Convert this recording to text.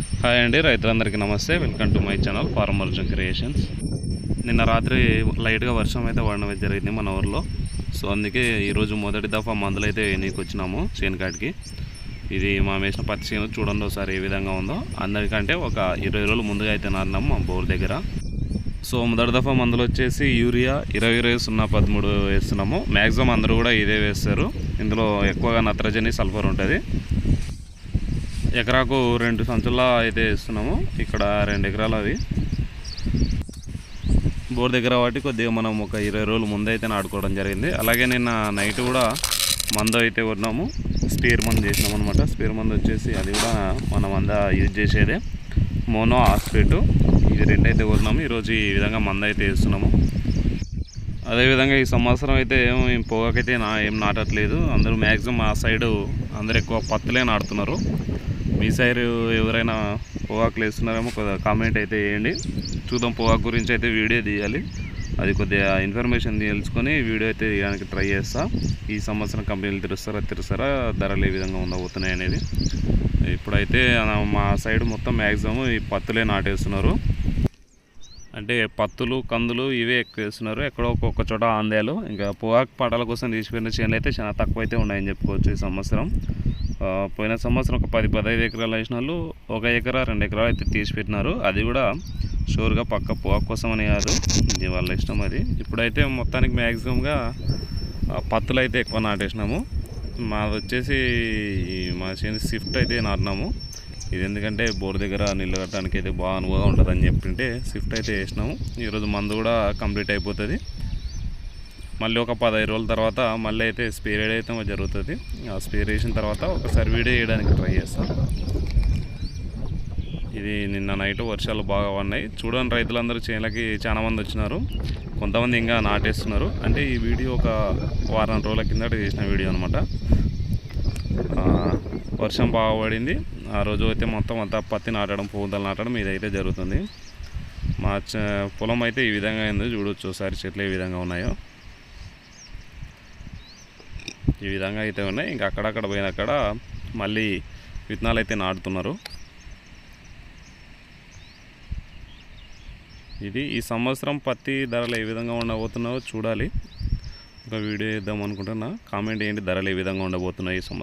Hi అండి రైతులందరికీ నమస్తే. Welcome to my channel farmer Arjun creations నిన్న రాత్రి లైట్గా వర్షం అయితే పడడం జరిగింది మన ఊర్లో. సో అందుకే ఈరోజు మొదటి దఫా మందులు అయితే వేయనీకి వచ్చినాము చేనుకాటికి ఇది మా వేసిన పత్తి చేను చూడండి ఒకసారి ఏ విధంగా ఉందో. అందరికంటే ఒక ఇరవై రోజులు ముందుగా అయితే నాటినాము మా బోర్ దగ్గర. సో మొదటి దఫా మందులు వచ్చేసి యూరియా ఇరవై ఇరవై సున్నా పదమూడు వేస్తున్నాము. మ్యాక్సిమం అందరూ కూడా ఇదే వేస్తారు. ఇందులో ఎక్కువగా నత్రజని సల్ఫర్ ఉంటుంది. ఎకరాకు రెండు సంచుల్లో అయితే వేస్తున్నాము. ఇక్కడ రెండు ఎకరాలు అవి. బోర్ దగ్గర వాటి కొద్దిగా మనం ఒక ఇరవై రోజులు ముందైతే నాడుకోవడం నాటుకోవడం జరిగింది. అలాగే నిన్న నైట్ కూడా మందు అయితే ఉన్నాము స్పీర్ మందు చేసినాం అనమాట స్పేర్ మందు వచ్చేసి అది కూడా మనం అందా యూజ్ చేసేదే. మోనో ఆస్పేటు. ఇది రెండైతే కొన్నాము. ఈరోజు ఈ విధంగా మందు అయితే వేస్తున్నాము. అదేవిధంగా ఈ సంవత్సరం అయితే ఏం పొగాకైతే నా ఏం నాటట్లేదు. అందరూ మ్యాక్సిమం ఆ సైడు అందరు ఎక్కువ పత్తులే నాటుతున్నారు. మీ సైడ్ ఎవరైనా పొగాకులు వేస్తున్నారేమో కొద్దిగా కామెంట్ అయితే వేయండి. చూద్దాం పొగాకు గురించి అయితే వీడియో తీయాలి. అది కొద్దిగా ఇన్ఫర్మేషన్ తెలుసుకొని వీడియో అయితే తీయడానికి ట్రై చేస్తా. ఈ సంవత్సరం కంపెనీలు తెరుస్తారా తెరుస్తారా ధరలు ఏ విధంగా ఉండబోతున్నాయి అనేది. ఇప్పుడైతే మా సైడ్ మొత్తం మ్యాక్సిమం ఈ పత్తులే నాటేస్తున్నారు. అంటే పత్తులు కందులు ఇవే ఎక్కువ వేస్తున్నారు. ఎక్కడో ఒక్కొక్క చోట ఆందేలు ఇంకా పొగాకు పటాల కోసం తీసిపోయిన చేనులు అయితే చాలా తక్కువ అయితే ఉన్నాయని చెప్పుకోవచ్చు ఈ సంవత్సరం. పోయిన సంవత్సరం ఒక పది పదహైదు ఎకరాలు వేసిన వాళ్ళు ఒక ఎకరా రెండు ఎకరాలు అయితే తీసి పెట్టినారు. అది కూడా షూర్గా పక్క పోగ కోసం అని కాదు. ఇది వాళ్ళ ఇష్టం అది. ఇప్పుడైతే మొత్తానికి మ్యాక్సిమంగా పత్తులు అయితే ఎక్కువ నాటేసినాము. మాది వచ్చేసి మా చేసి స్విఫ్ట్ అయితే నాటినాము. ఇది ఎందుకంటే బోర్ దగ్గర నీళ్ళు కట్టడానికి అయితే బాగా అనుభవం ఉంటుందని చెప్పింటే స్విఫ్ట్ అయితే వేసినాము. ఈరోజు మందు కూడా కంప్లీట్ అయిపోతుంది. మళ్ళీ ఒక పదహైదు రోజుల తర్వాత మళ్ళీ అయితే స్పేర్ అయితే జరుగుతుంది. ఆ స్పేర్ వేసిన తర్వాత ఒకసారి వీడియో వేయడానికి ట్రై చేస్తాను ఇది నిన్న నైట్ వర్షాలు బాగా పడినాయి. చూడండి రైతులందరూ చేనులకి చాలా మంది వచ్చినారు. కొంతమంది ఇంకా నాటేస్తున్నారు. అంటే ఈ వీడియో ఒక వారం రోజుల కిందట చేసిన వీడియో అనమాట వర్షం బాగా పడింది. ఆ రోజు అయితే మొత్తం అంతా పత్తి నాటడం పువ్వుదలు నాటడం ఇదైతే జరుగుతుంది. మా చ- పొలం అయితే ఈ విధంగా అయింది చూడొచ్చు ఒకసారి చెట్లు ఏ విధంగా ఉన్నాయో. ఈ విధంగా అయితే ఉన్నాయి. ఇంకా అక్కడక్కడ పోయినక్కడ మళ్ళీ విత్తనాలు అయితే నాటుతున్నారు. ఇది ఈ సంవత్సరం పత్తి ధరలు ఏ విధంగా ఉండబోతున్నావో చూడాలి. ఒక వీడియో ఇద్దాం అనుకుంటున్నా. కామెంట్ ఏంటి ధరలు ఏ విధంగా ఉండబోతున్నాయి ఈ సంవత్సరం.